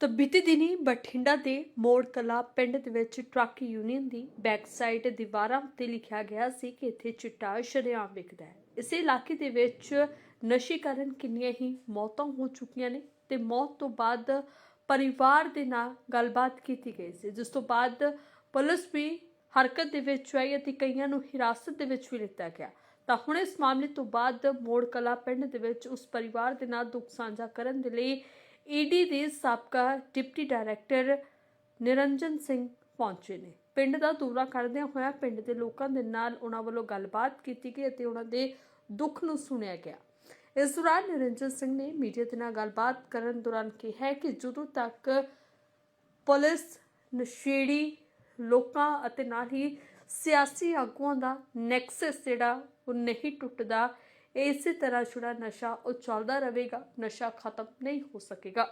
ਤਾਂ ਬੀਤੇ ਦਿਨੀ ਬਠਿੰਡਾ ਦੇ ਮੋੜ ਕਲਾ ਪਿੰਡ ਦੇ ਵਿੱਚ ਟਰੱਕ ਯੂਨੀਅਨ ਦੀ ਬੈਕਸਾਈਡ ਦੀਵਾਰਾਂ ਉੱਤੇ ਲਿਖਿਆ ਗਿਆ ਸੀ ਕਿ ਇੱਥੇ ਚਿੱਟਾ ਸ਼ਰੇਆਮ ਵਿਕਦਾ ਹੈ। ਇਸੇ ਇਲਾਕੇ ਦੇ ਵਿੱਚ ਨਸ਼ੇ ਕਾਰਨ ਕਿੰਨੀਆਂ ਹੀ ਮੌਤਾਂ ਹੋ ਚੁੱਕੀਆਂ ਨੇ ਤੇ ਮੌਤ ਤੋਂ ਬਾਅਦ ਪਰਿਵਾਰ ਦੇ ਨਾਲ ਗੱਲਬਾਤ ਕੀਤੀ ਗਈ ਸੀ। ਜਿਸ ਤੋਂ ਬਾਅਦ ਪੁਲਿਸ ਵੀ ਹਰਕਤ ਦੇ ਵਿੱਚ ਆਈ ਅਤੇ ਕਈਆਂ ਨੂੰ ਹਿਰਾਸਤ ਦੇ ਵਿੱਚ ਵੀ ਲਿੱਤਾ ਗਿਆ। ਤਾਂ ਹੁਣ ਇਸ ਮਾਮਲੇ ਤੋਂ ਬਾਅਦ ਮੋੜ ਕਲਾ ਪਿੰਡ ਦੇ ਵਿੱਚ ਉਸ ਪਰਿਵਾਰ ਦੇ ਨਾਲ ਦੁੱਖ ਸਾਂਝਾ ਕਰਨ ਦੇ ਲਈ ਈਡੀ ਦੇ ਸਾਬਕਾ ਡਿਪਟੀ ਡਾਇਰੈਕਟਰ ਨਿਰੰਜਨ ਸਿੰਘ ਪਹੁੰਚੇ ਨੇ। ਪਿੰਡ ਦਾ ਦੌਰਾ ਕਰਦਿਆਂ ਹੋਇਆ ਪਿੰਡ ਦੇ ਲੋਕਾਂ ਦੇ ਨਾਲ ਉਹਨਾਂ ਵੱਲੋਂ ਗੱਲਬਾਤ ਕੀਤੀ ਗਈ ਅਤੇ ਉਹਨਾਂ ਦੇ ਦੁੱਖ ਨੂੰ ਸੁਣਿਆ ਗਿਆ। ਇਸ ਦੌਰਾਨ ਨਿਰੰਜਨ ਸਿੰਘ ਨੇ ਮੀਡੀਆ ਦੇ ਨਾਲ ਗੱਲਬਾਤ ਕਰਨ ਦੌਰਾਨ ਕਿਹਾ ਕਿ ਜਦੋਂ ਤੱਕ ਪੁਲਿਸ, ਨਸ਼ੇੜੀ ਲੋਕਾਂ ਅਤੇ ਨਾਲ ਹੀ ਸਿਆਸੀ ਆਗੂਆਂ ਦਾ ਨੈਕਸਸ ਜਿਹੜਾ ਉਹ ਨਹੀਂ ਟੁੱਟਦਾ ਇਸੇ ਤਰ੍ਹਾਂ ਜਿਹੜਾ ਨਸ਼ਾ ਉਹ ਚੱਲਦਾ ਰਹੇਗਾ ਨਸ਼ਾ ਖਤਮ ਨਹੀਂ ਹੋ ਸਕੇਗਾ।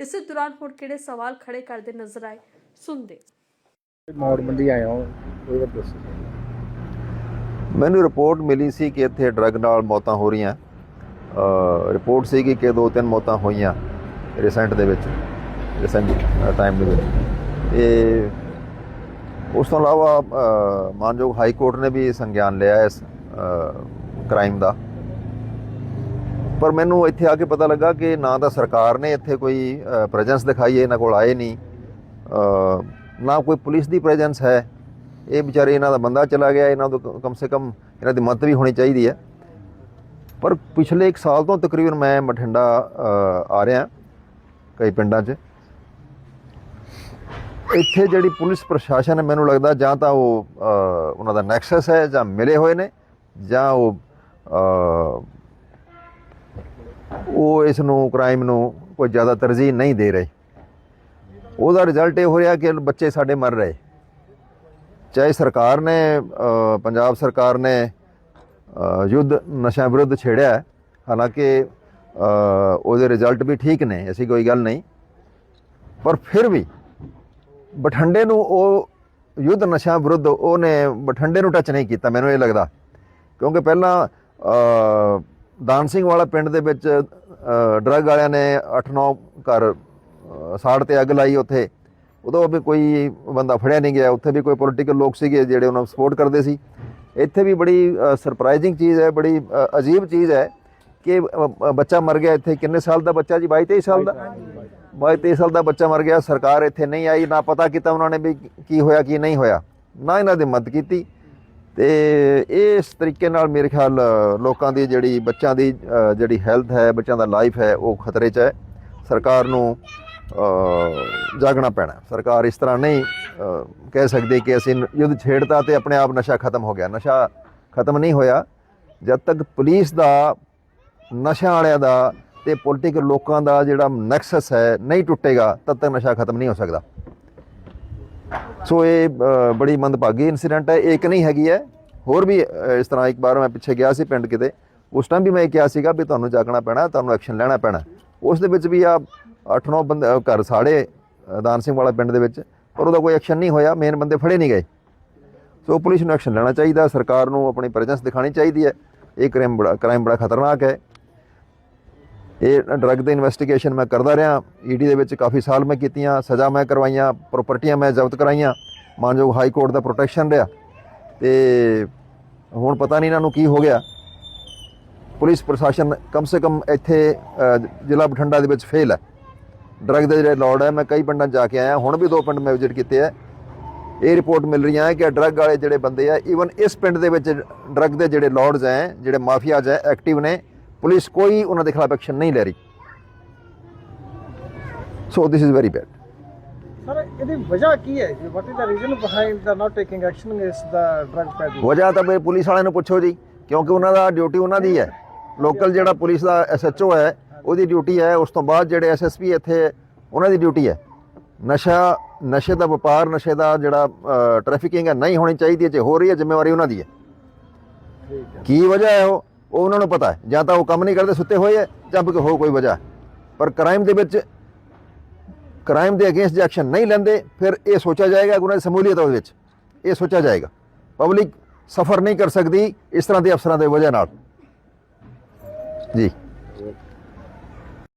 ਇਸੇ ਦੌਰਾਨ ਹੁਣ ਕਿਹੜੇ ਸਵਾਲ ਖੜੇ ਕਰਦੇ ਨਜ਼ਰ ਆਏ ਸੁਣਦੇ ਮੌੜ ਮੰਡੀ ਆਇਆ ਹਾਂ ਉਹ ਦੱਸੋ। ਮੈਨੂੰ ਰਿਪੋਰਟ ਮਿਲੀ ਸੀ ਕਿ ਇੱਥੇ ਡਰੱਗ ਨਾਲ ਮੌਤਾਂ ਹੋ ਰਹੀਆਂ। ਰਿਪੋਰਟ ਸੀਗੀ ਕਿ ਦੋ ਤਿੰਨ ਮੌਤਾਂ ਹੋਈਆਂ ਰੀਸੈਂਟ ਦੇ ਵਿੱਚ ਰੀਸੈਂਟ ਟਾਈਮ ਦੇ ਵਿੱਚ। ਤੇ ਉਸ ਤੋਂ ਇਲਾਵਾ ਮਾਨਯੋਗ ਹਾਈ ਕੋਰਟ ਨੇ ਵੀ ਸੰਗਿਆਨ ਲਿਆ ਇਸ ਕ੍ਰਾਈਮ ਦਾ। ਪਰ ਮੈਨੂੰ ਇੱਥੇ ਆ ਕੇ ਪਤਾ ਲੱਗਾ ਕਿ ਨਾ ਤਾਂ ਸਰਕਾਰ ਨੇ ਇੱਥੇ ਕੋਈ ਪ੍ਰੈਜ਼ੈਂਸ ਦਿਖਾਈ, ਇਹਨਾਂ ਕੋਲ ਆਏ ਨਹੀਂ। ਨਾ ਕੋਈ ਪੁਲਿਸ ਦੀ ਪ੍ਰੈਜ਼ੈਂਸ ਹੈ। ਇਹ ਵਿਚਾਰੇ ਇਹਨਾਂ ਦਾ ਬੰਦਾ ਚਲਾ ਗਿਆ, ਇਹਨਾਂ ਤੋਂ ਕਮ ਸੇ ਕਮ ਇਹਨਾਂ ਦੀ ਮਦਦ ਵੀ ਹੋਣੀ ਚਾਹੀਦੀ ਹੈ। ਪਰ ਪਿਛਲੇ 1 ਸਾਲ ਤੋਂ ਤਕਰੀਬਨ ਮੈਂ ਬਠਿੰਡਾ ਆ ਰਿਹਾ ਕਈ ਪਿੰਡਾਂ 'ਚ। ਇੱਥੇ ਜਿਹੜੀ ਪੁਲਿਸ ਪ੍ਰਸ਼ਾਸਨ ਹੈ, ਮੈਨੂੰ ਲੱਗਦਾ ਜਾਂ ਤਾਂ ਉਹ ਉਹਨਾਂ ਦਾ ਨੈਕਸਸ ਹੈ ਜਾਂ ਮਿਲੇ ਹੋਏ ਨੇ ਜਾਂ ਉਹ ਉਹ ਇਸ ਨੂੰ ਕ੍ਰਾਈਮ ਨੂੰ ਕੋਈ ਜ਼ਿਆਦਾ ਤਰਜੀਹ ਨਹੀਂ ਦੇ ਰਹੇ। ਉਹਦਾ ਰਿਜ਼ਲਟ ਇਹ ਹੋ ਰਿਹਾ ਕਿ ਬੱਚੇ ਸਾਡੇ ਮਰ ਰਹੇ। ਚਾਹੇ ਸਰਕਾਰ ਨੇ ਪੰਜਾਬ ਸਰਕਾਰ ਨੇ ਯੁੱਧ ਨਸ਼ਾ ਵਿਰੁੱਧ ਛੇੜਿਆ ਹਾਲਾਂਕਿ ਉਹਦੇ ਰਿਜ਼ਲਟ ਵੀ ਠੀਕ ਨੇ, ਐਸੀ ਕੋਈ ਗੱਲ ਨਹੀਂ। ਪਰ ਫਿਰ ਵੀ ਬਠੰਡੇ ਨੂੰ ਉਹ ਯੁੱਧ ਨਸ਼ਾ ਵਿਰੁੱਧ ਉਹਨੇ ਬਠੰਡੇ ਨੂੰ ਟੱਚ ਨਹੀਂ ਕੀਤਾ, ਮੈਨੂੰ ਇਹ ਲੱਗਦਾ। ਕਿਉਂਕਿ ਪਹਿਲਾਂ ਦਾਨ ਸਿੰਘ ਵਾਲਾ ਪਿੰਡ ਦੇ ਵਿੱਚ ਡਰੱਗ ਵਾਲਿਆਂ ਨੇ 8-9 ਘਰ ਸਾੜ ਤੇ ਅੱਗ ਲਾਈ ਉੱਥੇ। ਉਦੋਂ ਵੀ ਕੋਈ ਬੰਦਾ ਫੜਿਆ ਨਹੀਂ ਗਿਆ। ਉੱਥੇ ਵੀ ਕੋਈ ਪੋਲੀਟੀਕਲ ਲੋਕ ਸੀਗੇ ਜਿਹੜੇ ਉਹਨਾਂ ਨੂੰ ਸਪੋਰਟ ਕਰਦੇ ਸੀ। ਇੱਥੇ ਵੀ ਬੜੀ ਸਰਪ੍ਰਾਈਜ਼ਿੰਗ ਚੀਜ਼ ਹੈ ਬੜੀ ਅਜੀਬ ਚੀਜ਼ ਹੈ ਕਿ ਅ, ਬੱਚਾ ਮਰ ਗਿਆ ਇੱਥੇ। ਕਿੰਨੇ ਸਾਲ ਦਾ ਬੱਚਾ ਜੀ? 22 23 ਸਾਲ ਦਾ? 22 23 ਸਾਲ ਦਾ ਬੱਚਾ ਮਰ ਗਿਆ। ਸਰਕਾਰ ਇੱਥੇ ਨਹੀਂ ਆਈ। ਨਾ ਪਤਾ ਕੀਤਾ ਉਹਨਾਂ ਨੇ ਵੀ ਕੀ ਹੋਇਆ ਕੀ ਨਹੀਂ ਹੋਇਆ। ਨਾ ਇਹਨਾਂ ਦੀ ਮਦਦ ਕੀਤੀ। ਤੇ ਇਸ ਤਰੀਕੇ ਨਾਲ ਮੇਰੇ ਖਿਆਲ ਲੋਕਾਂ ਦੀ ਜਿਹੜੀ, ਬੱਚਿਆਂ ਦੀ ਜਿਹੜੀ ਹੈਲਥ ਹੈ, ਬੱਚਿਆਂ ਦਾ ਲਾਈਫ ਹੈ, ਉਹ ਖਤਰੇ 'ਚ ਹੈ। ਸਰਕਾਰ ਨੂੰ ਜਾਗਣਾ ਪੈਣਾ। ਸਰਕਾਰ ਇਸ ਤਰ੍ਹਾਂ ਨਹੀਂ ਕਹਿ ਸਕਦੀ ਕਿ ਅਸੀਂ ਯੁੱਧ ਛੇੜਤਾ ਤੇ ਆਪਣੇ ਆਪ ਨਸ਼ਾ ਖਤਮ ਹੋ ਗਿਆ। ਨਸ਼ਾ ਖਤਮ ਨਹੀਂ ਹੋਇਆ। ਜਦ ਤੱਕ ਪੁਲਿਸ ਦਾ ਨਸ਼ਾ ਵਾਲਿਆਂ ਦਾ ਤੇ ਪੋਲੀਟੀਕਲ ਲੋਕਾਂ ਦਾ ਜਿਹੜਾ ਨੈਕਸਸ ਹੈ, ਨਹੀਂ ਟੁੱਟੇਗਾ, ਤਦ ਤੱਕ ਨਸ਼ਾ ਖਤਮ ਨਹੀਂ ਹੋ ਸਕਦਾ। ਸੋ ਇਹ ਬੜੀ ਮੰਦਭਾਗੀ ਇਨਸੀਡੈਂਟ ਹੈ। ਇਹ ਇੱਕ ਨਹੀਂ ਹੈਗੀ ਹੈ। ਹੋਰ ਵੀ ਇਸ ਤਰ੍ਹਾਂ ਇੱਕ ਵਾਰ ਮੈਂ ਪਿੱਛੇ ਗਿਆ ਸੀ ਪਿੰਡ ਕਿਤੇ। ਉਸ ਟਾਈਮ ਵੀ ਮੈਂ ਇਹ ਕਿਹਾ ਸੀਗਾ ਵੀ ਤੁਹਾਨੂੰ ਜਾਗਣਾ ਪੈਣਾ, ਤੁਹਾਨੂੰ ਐਕਸ਼ਨ ਲੈਣਾ ਪੈਣਾ। ਉਸ ਦੇ ਵਿੱਚ ਵੀ ਆ 8-9 ਬੰਦੇ ਘਰ ਸਾੜੇ ਦਾਨ ਸਿੰਘ ਵਾਲਾ ਪਿੰਡ ਦੇ ਵਿੱਚ। ਪਰ ਉਹਦਾ ਕੋਈ ਐਕਸ਼ਨ ਨਹੀਂ ਹੋਇਆ। ਮੇਨ ਬੰਦੇ ਫੜੇ ਨਹੀਂ ਗਏ। ਸੋ ਪੁਲਿਸ ਨੂੰ ਐਕਸ਼ਨ ਲੈਣਾ ਚਾਹੀਦਾ। ਸਰਕਾਰ ਨੂੰ ਆਪਣੀ ਪ੍ਰੈਜ਼ੈਂਸ ਦਿਖਾਣੀ ਚਾਹੀਦੀ ਹੈ। ਇਹ ਕ੍ਰਾਈਮ ਬੜਾ ਕ੍ਰਾਈਮ ਬੜਾ ਖਤਰਨਾਕ ਹੈ। ਇਹ ਡਰੱਗ ਦੇ ਇਨਵੈਸਟੀਗੇਸ਼ਨ ਮੈਂ ਕਰਦਾ ਰਿਹਾ। ਈਡੀ ਦੇ ਵਿੱਚ ਕਾਫੀ ਸਾਲ ਮੈਂ ਕੀਤੀਆਂ, ਸਜ਼ਾ ਮੈਂ ਕਰਵਾਈਆਂ ਪ੍ਰਾਪਰਟੀਆਂ ਮੈਂ ਜ਼ਬਤ ਕਰਾਈਆਂ। ਮਾਨਯੋਗ ਹਾਈ ਕੋਰਟ ਦਾ ਪ੍ਰੋਟੈਕਸ਼ਨ ਰਿਹਾ। ਤੇ ਹੁਣ ਪਤਾ ਨਹੀਂ ਇਹਨਾਂ ਨੂੰ ਕੀ ਹੋ ਗਿਆ। ਪੁਲਿਸ ਪ੍ਰਸ਼ਾਸਨ ਕਮ ਸੇ ਕਮ ਇੱਥੇ ਜ਼ਿਲ੍ਹਾ ਬਠਿੰਡਾ ਦੇ ਵਿੱਚ ਫੇਲ ਹੈ। ਡਰੱਗ ਦੇ ਜਿਹੜੇ ਲੋੜ ਹੈ, ਮੈਂ ਕਈ ਪਿੰਡਾਂ 'ਚ ਜਾ ਕੇ ਆਇਆ। ਹੁਣ ਵੀ ਦੋ ਪਿੰਡ ਮੈਂ ਵਿਜ਼ਿਟ ਕੀਤੇ ਹੈ ਇਹ ਰਿਪੋਰਟ ਮਿਲ ਰਹੀਆਂ ਹੈ ਕਿ ਡਰੱਗ ਵਾਲੇ ਜਿਹੜੇ ਬੰਦੇ ਆ ਈਵਨ ਇਸ ਪਿੰਡ ਦੇ ਵਿੱਚ ਡਰੱਗ ਦੇ ਜਿਹੜੇ ਲਾਰਡਸ ਹੈ, ਜਿਹੜੇ ਮਾਫੀਆਜ਼ ਹੈ ਐਕਟਿਵ ਨੇ ਪੁਲਿਸ ਕੋਈ ਉਹਨਾਂ ਦੇ ਖਿਲਾਫ ਐਕਸ਼ਨ ਨਹੀਂ ਲੈ ਰਹੀ। So this is very bad sir ਇਹਦੀ ਵਜ੍ਹਾ ਕੀ ਹੈ ਜੀ? What is the reason behind the not taking action against the drug peddler ਵਜ੍ਹਾ ਤਾਂ ਬਈ ਪੁਲਿਸ ਵਾਲਿਆਂ ਨੂੰ ਪੁੱਛੋ ਜੀ ਕਿਉਂਕਿ ਉਹਨਾਂ ਦਾ ਡਿਊਟੀ ਉਹਨਾਂ ਦੀ ਹੈ। ਲੋਕਲ ਜਿਹੜਾ ਪੁਲਿਸ ਦਾ ਐਸਐਚਓ ਹੈ ਉਹਦੀ ਡਿਊਟੀ ਹੈ। ਉਸ ਤੋਂ ਬਾਅਦ ਜਿਹੜੇ ਐਸਐਸਪੀ ਇੱਥੇ ਉਹਨਾਂ ਦੀ ਡਿਊਟੀ ਹੈ। ਨਸ਼ਾ ਨਸ਼ੇ ਦਾ ਵਪਾਰ ਨਸ਼ੇ ਦਾ ਜਿਹੜਾ ਟ੍ਰੈਫਿਕਿੰਗ ਹੈ ਨਹੀਂ ਹੋਣੀ ਚਾਹੀਦੀ ਜੇ ਹੋ ਰਹੀ ਹੈ ਜ਼ਿੰਮੇਵਾਰੀ ਉਹਨਾਂ ਦੀ ਹੈ। ਠੀਕ ਹੈ। ਕੀ ਵਜ੍ਹਾ ਹੈ ਉਹ? ਉਹ ਉਹਨਾਂ ਨੂੰ ਪਤਾ ਹੈ। ਜਾਂ ਤਾਂ ਉਹ ਕੰਮ ਨਹੀਂ ਕਰਦੇ, ਸੁੱਤੇ ਹੋਏ ਹੈ, ਜਾਂ ਫਿਰ ਹੋ ਕੋਈ ਵਜ੍ਹਾ। ਪਰ ਕ੍ਰਾਈਮ ਦੇ ਵਿੱਚ ਕ੍ਰਾਈਮ ਦੇ ਅਗੇਂਸਟ ਐਕਸ਼ਨ ਨਹੀਂ ਲੈਂਦੇ, ਫਿਰ ਇਹ ਸੋਚਿਆ ਜਾਏਗਾ ਕਿ ਉਹਨਾਂ ਦੀ ਸਮੂਲੀਅਤ ਉਹਦੇ ਵਿੱਚ। ਇਹ ਸੋਚਿਆ ਜਾਏਗਾ। ਪਬਲਿਕ ਸਫਰ ਨਹੀਂ ਕਰ ਸਕਦੀ ਇਸ ਤਰ੍ਹਾਂ ਦੇ ਅਫਸਰਾਂ ਦੇ ਵਜ੍ਹਾ ਨਾਲ। ਜੀ।